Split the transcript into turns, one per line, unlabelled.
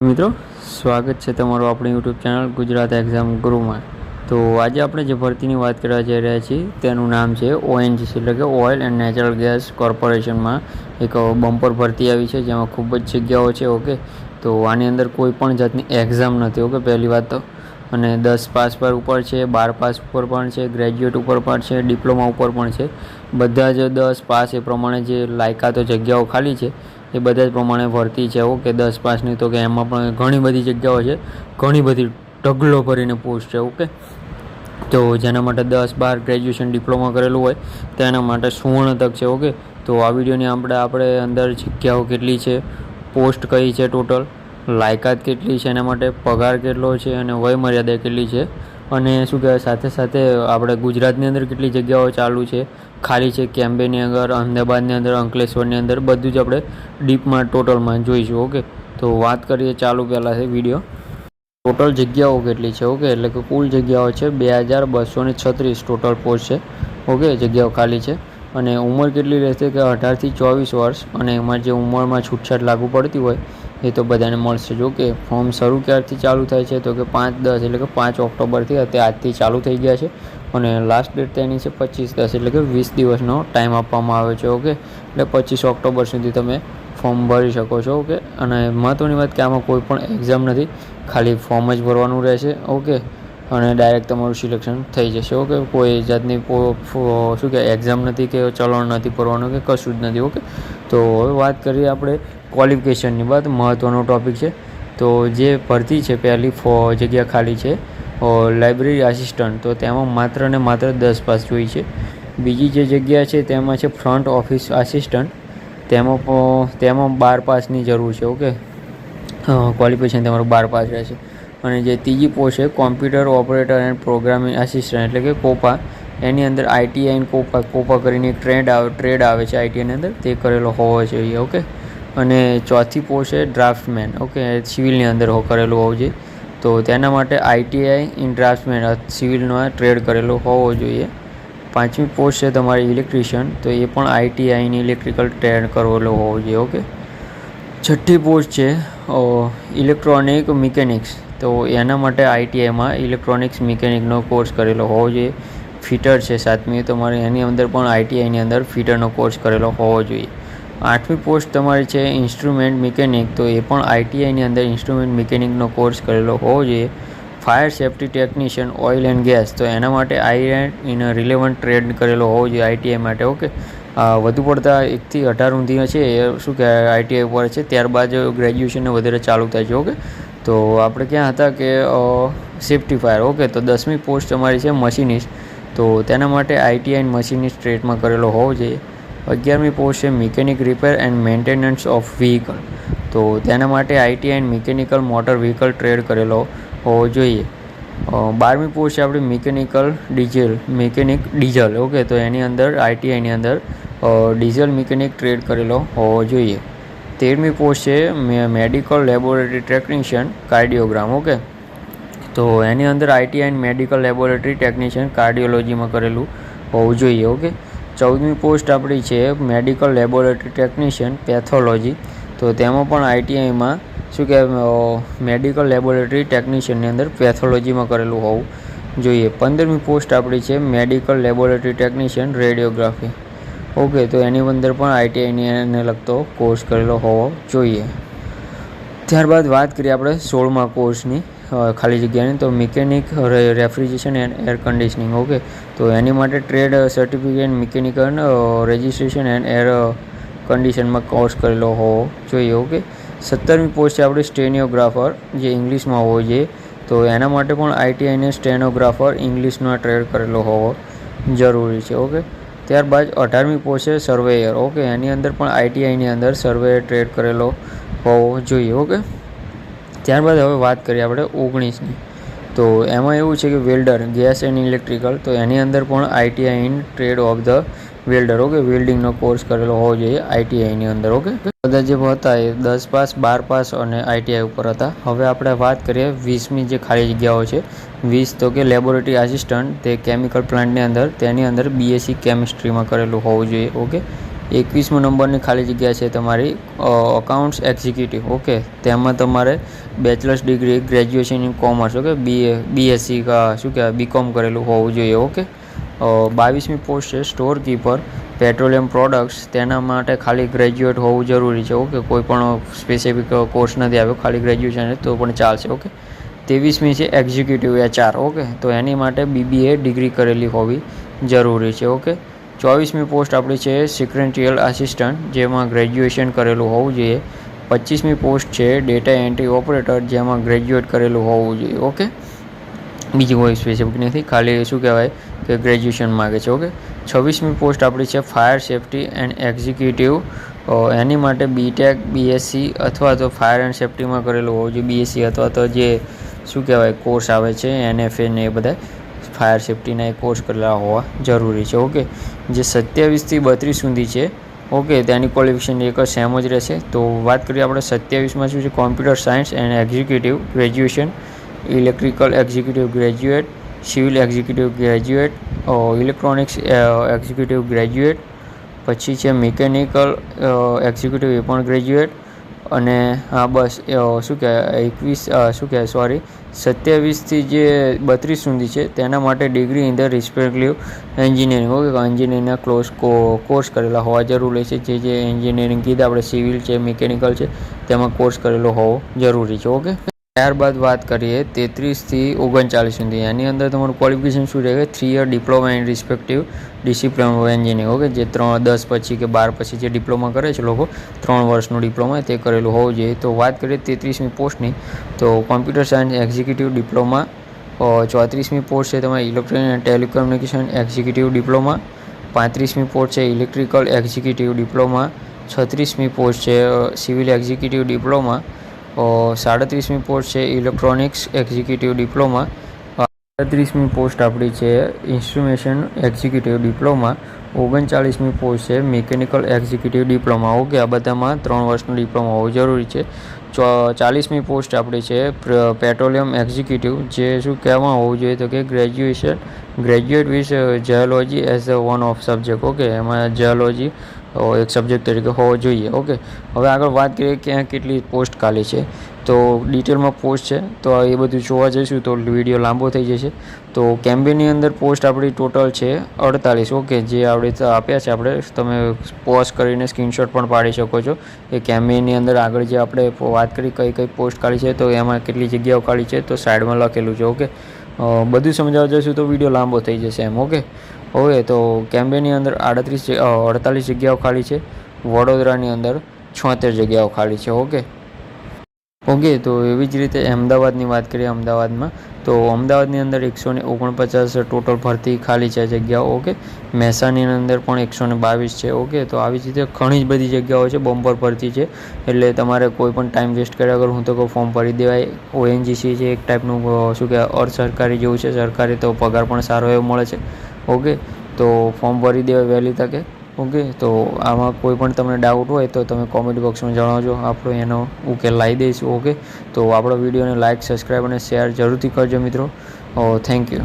મિત્રો, સ્વાગત છે તમારું આપણી યુટ્યુબ ચેનલ ગુજરાત એક્ઝામ ગુરુમાં તો આજે આપણે જે ભરતીની વાત કરવા જઈ રહ્યા છીએ, તેનું નામ છે ઓએનજીસી એટલે કે ઓઇલ એન્ડ નેચરલ ગેસ કોર્પોરેશનમાં એક બમ્પર ભરતી આવી છે, જેમાં ખૂબ જ જગ્યાઓ છે, ઓકે? તો આની અંદર કોઈ પણ જાતની એક્ઝામ નથી, ઓકે, પહેલી વાત તો. અને દસ પાસ પર ઉપર છે, બાર પાસ ઉપર પણ છે ગ્રેજ્યુએટ ઉપર પણ છે ડિપ્લોમા ઉપર પણ છે. બધા જ દસ પાસ એ પ્રમાણે જે લાયકાતો જગ્યાઓ ખાલી છે એ બધા જ પ્રમાણે ભરતી છે ઓકે દસ પાસની તો કે એમાં પણ ઘણી બધી જગ્યાઓ છે. ઘણી બધી ઢગલો ભરીને પોસ્ટ છે, ઓકે? તો જેના માટે દસ બાર ગ્રેજ્યુએશન ડિપ્લોમા કરેલું હોય તેના માટે સુવર્ણ તક છે, ઓકે? તો આ વિડીયોની આપણે આપણે અંદર જગ્યાઓ કેટલી છે પોસ્ટ કઈ છે ટોટલ લાયકાત કેટલી છે, એના માટે પગાર કેટલો છે, અને વય મર્યાદા કેટલી છે અને શું કહેવાય, સાથે સાથે આપણે ગુજરાતની અંદર કેટલી જગ્યાઓ ચાલુ છે? ખાલી છે કેમ્બેની અંદર, અમદાવાદની અંદર, અંકલેશ્વરની અંદર, બધું જ આપણે ડીપમાં, ટોટલમાં જોઈશું, ઓકે? તો વાત કરીએ ચાલુ પહેલાં છે વીડિયો. ટોટલ જગ્યાઓ કેટલી છે, ઓકે? એટલે કે કુલ જગ્યાઓ છે બે હજાર બસો ને છત્રીસ ટોટલ પોસ્ટ છે, ઓકે? જગ્યાઓ ખાલી છે. અને ઉંમર કેટલી રહેશે કે અઢારથી ચોવીસ વર્ષ, અને એમાં જે ઉંમરમાં છૂટછાટ લાગુ પડતી હોય એ તો બધાને મળશે. જો કે ફોર્મ શરૂ ક્યારથી ચાલુ થાય છે? તો કે પાંચ દસ, એટલે કે પાંચ ઓક્ટોબરથી અત્યારે આજથી ચાલુ થઈ ગયા છે. અને લાસ્ટ ડેટ તેની છે પચીસ દસ, એટલે કે વીસ દિવસનો ટાઈમ આપવામાં આવ્યો છે ઓકે એટલે પચીસ ઓક્ટોબર સુધી તમે ફોર્મ ભરી શકો છો ઓકે અને મહત્ત્વની વાત કે આમાં કોઈ પણ એક્ઝામ નથી. ખાલી ફોર્મ જ ભરવાનું રહેશે ઓકે અને ડાયરેક્ટ તમારું સિલેક્શન થઈ જશે ઓકે કોઈ જાતની શું કહેવાય એક્ઝામ નથી કે ચલણ નથી ભરવાનું કે કશું જ નથી ઓકે તો હવે વાત કરીએ આપણે ક્વોલિફિકેશનની વાત મહત્ત્વનો ટોપિક છે. તો જે ભરતી છે, પહેલી ફો, જગ્યા ખાલી છે લાઇબ્રેરી આસિસ્ટન્ટ તો તેમાં માત્ર ને માત્ર દસ પાસ જોઈ છે. બીજી જે જગ્યા છે, તેમાં છે ફ્રન્ટ ઓફિસ આસિસ્ટન્ટ તેમાં તેમાં બાર પાસની જરૂર છે, ઓકે? ક્વોલિફિકેશન તમારું બાર પાસ રહેશે. અને જે ત્રીજી પોસ્ટ છે computer operator and programming assistant એટલે કે કોપા એની અંદર આઈટીઆઈ કોપા કોપા કરીને એક ટ્રેડ આવે ટ્રેડ આવે છે આઈટીઆઈની અંદર. તે કરેલો હોવો જોઈએ, ઓકે? અને ચોથી પોસ્ટ છે ડ્રાફ્ટમેન. ઓકે સિવિલની અંદર કરેલું હોવું જોઈએ. તો તેના માટે આઈટીઆઈ ઇન ડ્રાફ્ટમેન સિવિલનો ટ્રેડ કરેલો હોવો જોઈએ. પાંચમી પોસ્ટ છે તમારી ઇલેક્ટ્રિશિયન, તો એ પણ આઈટીઆઈની ઇલેક્ટ્રિકલ ટ્રેડ કરેલો હોવો જોઈએ, ઓકે? છઠ્ઠી પોસ્ટ છે ઇલેક્ટ્રોનિક મિકેનિક્સ. તો એના માટે આઈટીઆઈમાં ઇલેક્ટ્રોનિક્સ મિકેનિકનો કોર્સ કરેલો હોવો જોઈએ. ફિટર છે સાતમી, તમારે એની અંદર પણ આઈટીઆઈની અંદર ફિટરનો કોર્સ કરેલો હોવો જોઈએ. આઠમી પોસ્ટ તમારી છે ઇન્સ્ટ્રુમેન્ટ મિકેનિક. તો એ પણ આઈટીઆઈની અંદર ઇન્સ્ટ્રુમેન્ટ મિકેનિકનો કોર્સ કરેલો હોવો જોઈએ. Fire safety technician, oil and gas. તો એના માટે આઈ ઇન રિલેવન્ટ ટ્રેડ કરેલો હોવો જોઈએ આઈટીઆઈ માટે, ઓકે? વધુ પડતા એકથી અઢાર ઊંધી છે, એ શું કહેવાય, આઈટીઆઈ ઉપર છે. ત્યારબાદ ગ્રેજ્યુએશનને વધારે ચાલુ થાય છે, ઓકે? તો આપણે ક્યાં હતા કે સેફ્ટી ફાયર, ઓકે? તો દસમી પોસ્ટ તમારી છે મશીનિસ્ટ. તો તેના માટે આઈટીઆઈ મશીનિસ્ટ ટ્રેડમાં કરેલો હોવો જોઈએ. અગિયારમી પોસ્ટ છે mechanic repair and maintenance of vehicle તો તેના માટે ITI mechanical motor vehicle trade કરેલો હોવો જોઈએ. બારમી પોસ્ટ છે આપણી mechanical diesel mechanic diesel okay તો એની અંદર આઈટીઆઈની અંદર ડીઝલ મિકેનિક ટ્રેડ કરેલો હોવો જોઈએ. તેરમી પોસ્ટ છે medical laboratory technician cardiogram okay તો એની અંદર આઈટીઆઈ મેડિકલ લેબોરેટરી ટેકનિશિયન કાર્ડિયોલોજીમાં કરેલું હોવું જોઈએ ઓકે ચૌદમી પોસ્ટ આપણી છે મેડિકલ લેબોરેટરી ટેકનિશિયન પેથોલોજી. તો તેમાં પણ આઈટીઆઈમાં શું કહેવાય મેડિકલ લેબોરેટરી ટેકનિશિયનની અંદર પેથોલોજીમાં કરેલું હોવું જોઈએ. પંદરમી પોસ્ટ આપણી છે medical laboratory technician radiography. Okay, તો એની અંદર પણ આઈટીઆઈની લગતો કોર્સ કરેલો હોવો જોઈએ. ત્યારબાદ વાત કરીએ આપણે સોળમા કોર્સની ખાલી જગ્યાની. તો mechanic refrigeration and air conditioning okay? તો એની માટે trade certificate mechanical registration and air કન્ડિશનમાં કોર્સ કરેલો હોવો જોઈએ, ઓકે? સત્તરમી પોસ્ટ છે આપણે સ્ટેનિયોગ્રાફર જે ઇંગ્લિશમાં હોવો જોઈએ તો એના માટે પણ આઈટીઆઈને સ્ટેનોગ્રાફર ઇંગ્લિશનો ટ્રેડ કરેલો હોવો જરૂરી છે, ઓકે? ત્યારબાદ અઢારમી પોસ્ટ છે સર્વેયર. ઓકે, એની અંદર પણ આઈટીઆઈની અંદર સર્વેયર ટ્રેડ કરેલો હોવો જોઈએ. ઓકે? ત્યારબાદ હવે વાત કરીએ આપણે ઓગણીસની. તો એમાં એવું છે કે વેલ્ડર, ગેસ એન્ડ ઇલેક્ટ્રિકલ, તો એની અંદર પણ ITI in trade of the welder, okay? વેલ્ડિંગનો course કરેલો હોવો જોઈએ આઈટીઆઈની અંદર, ઓકે? બધા જે હતા એ દસ પાસ, બાર પાસ અને આઈટીઆઈ ઉપર હતા. હવે આપણે વાત કરીએ વીસમી જે ખાલી જગ્યાઓ છે. વીસ તો કે લેબોરેટરી આસિસ્ટન્ટ, તે કેમિકલ પ્લાન્ટની અંદર, તેની અંદર બીએસસી કેમિસ્ટ્રીમાં કરેલું હોવું જોઈએ, ઓકે? એકવીસમો નંબરની ખાલી જગ્યા છે તમારી અકાઉન્ટ્સ એક્ઝિક્યુટિવ ઓકે? તેમાં તમારે bachelor's degree graduation in commerce okay B BSc કા શું કહેવાય બીકોમ કરેલું હોવું જોઈએ ઓકે બાવીસમી પોસ્ટ છે સ્ટોર કીપર પેટ્રોલિયમ પ્રોડક્ટ્સ તેના માટે ખાલી ગ્રેજ્યુએટ હોવું જરૂરી છે ઓકે કોઈ પણ સ્પેસિફિક કોર્સ નથી આવ્યો, ખાલી ગ્રેજ્યુએશન તો પણ ચાલશે ઓકે ત્રેવીસમી છે એક્ઝિક્યુટિવ એચઆર ઓકે તો એની માટે બીબીએ ડિગ્રી કરેલી હોવી જરૂરી છે ઓકે ચોવીસમી પોસ્ટ આપણી છે સિક્રેન્ટિયલ આસિસ્ટન્ટ જેમાં ગ્રેજ્યુએશન કરેલું હોવું જોઈએ. પચીસમી પોસ્ટ છે ડેટા એન્ટ્રી ઓપરેટર જેમાં ગ્રેજ્યુએટ કરેલું હોવું જોઈએ ઓકે બીજી કોઈ સ્પેસિફિક નથી, ખાલી શું કહેવાય કે ગ્રેજ્યુએશન માગે છે ઓકે છવ્વીસમી પોસ્ટ આપણી છે ફાયર સેફ્ટી એન્ડ એક્ઝિક્યુટિવ એની માટે બીટેક બીએસસી અથવા તો ફાયર એન્ડ સેફ્ટીમાં કરેલું હોવું જોઈએ બીએસસી અથવા તો જે શું કહેવાય કોર્સ આવે છે એનએફએ ને એ બધા ફાયર સેફ્ટીના એ કોર્સ કરેલા હોવા જરૂરી છે ઓકે જે સત્યાવીસથી બત્રીસ સુધી છે ઓકે તેની ક્વોલિફિકેશન એક સેમ જ રહેશે. તો વાત કરીએ આપણે સત્યાવીસમાં શું છે? Computer science and executive graduation electrical executive graduate civil executive graduate electronics executive graduate પછી છે મિકેનિકલ એક્ઝિક્યુટિવ એ પણ ગ્રેજ્યુએટ અને, હા, બસ શું કહેવાય, એકવીસ શું કહેવાય સોરી સત્યાવીસથી જે બત્રીસ સુધી છે, તેના માટે degree in the respective engineering okay એન્જિનિયરિંગના ક્લોઝ કોર્સ કરેલા હોવા જરૂરી છે. જે જે એન્જિનિયરિંગ કીધા, આપણે સિવિલ છે મિકેનિકલ છે, તેમાં કોર્સ કરેલો હોવો જરૂરી છે, ઓકે? ત્યારબાદ વાત કરીએ તેત્રીસથી ઓગણચાલીસ સુધી. એની અંદર તમારું ક્વોલિફિકેશન શું રહે three year diploma in respective discipline of engineering okay જે ત્રણ દસ પછી કે બાર પછી જે ડિપ્લોમા કરે છે લોકો, ત્રણ વર્ષનું ડિપ્લોમા તે કરેલું હોવું જોઈએ. તો વાત કરીએ તેત્રીસમી પોસ્ટની, તો કોમ્પ્યુટર સાયન્સ એક્ઝિક્યુટિવ ડિપ્લોમા ચોત્રીસમી પોસ્ટ છે તમારી electronic and telecommunication executive diploma પાંત્રીસમી post છે ઇલેક્ટ્રિકલ એક્ઝિક્યુટિવ ડિપ્લોમા છત્રીસમી પોસ્ટ છે સિવિલ એક્ઝિક્યુટિવ ડિપ્લોમા સાડત્રીસમી પોસ્ટ છે ઇલેક્ટ્રોનિક્સ એક્ઝિક્યુટિવ ડિપ્લોમા. સાડત્રીસમી પોસ્ટ આપણી છે ઇન્સ્ટ્રુમેશન એક્ઝિક્યુટિવ ડિપ્લોમા. ઓગણચાળીસમી પોસ્ટ છે મિકેનિકલ એક્ઝિક્યુટિવ ડિપ્લોમા. ઓકે, આ બધામાં ત્રણ વર્ષનું ડિપ્લોમા હોવું જરૂરી છે. ચાલીસમી પોસ્ટ આપણી છે પેટ્રોલિયમ એક્ઝિક્યુટિવ. જે શું કહેવામાં હોવું જોઈએ તો કે graduation, graduate with geology as a one of subject. Okay, એમાં જીઓલોજી એક સબ્જેક્ટ તરીકે હોવો જોઈએ. ઓકે હવે આગળ વાત કરીએ ક્યાં કેટલી પોસ્ટ ખાલી છે. તો ડિટેલમાં પોસ્ટ છે. તો એ બધું જોવા જઈશું તો વીડિયો લાંબો થઈ જશે. તો કેમ્બેની અંદર પોસ્ટ આપણી ટોટલ છે અડતાલીસ. ઓકે જે આપણે આપ્યા છે આપણે, તમે પોઝ કરીને સ્ક્રીનશોટ પણ પાડી શકો છો એ કેમ્બેની અંદર આગળ જે આપણે વાત કરી કઈ કઈ પોસ્ટ ખાલી છે, તો એમાં કેટલી જગ્યાઓ ખાલી છે, તો સાઈડમાં લખેલું છે. ઓકે બધું સમજાવવા જઈશું તો વીડિયો લાંબો થઈ જશે એમ. ઓકે ઓકે તો કેમ્બેની અંદર આડત્રીસ અડતાલીસ જગ્યાઓ ખાલી છે. વડોદરાની અંદર છોતેર જગ્યાઓ ખાલી છે, ઓકે? ઓકે, તો એવી જ રીતે અમદાવાદની વાત કરીએ અમદાવાદમાં, તો અમદાવાદની અંદર એકસો ને ઓગણપચાસ ટોટલ ભરતી ખાલી છે જગ્યાઓ, ઓકે? મહેસાની અંદર પણ એકસો ને બાવીસ છે, ઓકે? તો આવી જ રીતે ઘણી જ બધી જગ્યાઓ છે બમ્પર ભરતી છે. એટલે તમારે કોઈ પણ ટાઈમ વેસ્ટ કર્યા વગર હું તો કહું ફોર્મ ભરી દેવાય. ઓએનજીસી છે એક ટાઈપનું શું કહેવાય, અર્ધ સરકારી જેવું છે. સરકારી તો પગાર પણ સારો એવો મળે છે. ઓકે? તો ફોર્મ ભરી દેવાય વહેલી તકે? ઓકે? તો આમાં કોઈ પણ તમને ડાઉટ હોય તો તમે કોમેન્ટ બોક્સમાં જણાવજો. આપણો એનો ઉકેલ લાવી દઈશું, ઓકે? તો આપણો વિડીયોને લાઇક સબસ્ક્રાઈબ અને શેર જરૂરથી કરજો મિત્રો. Thank you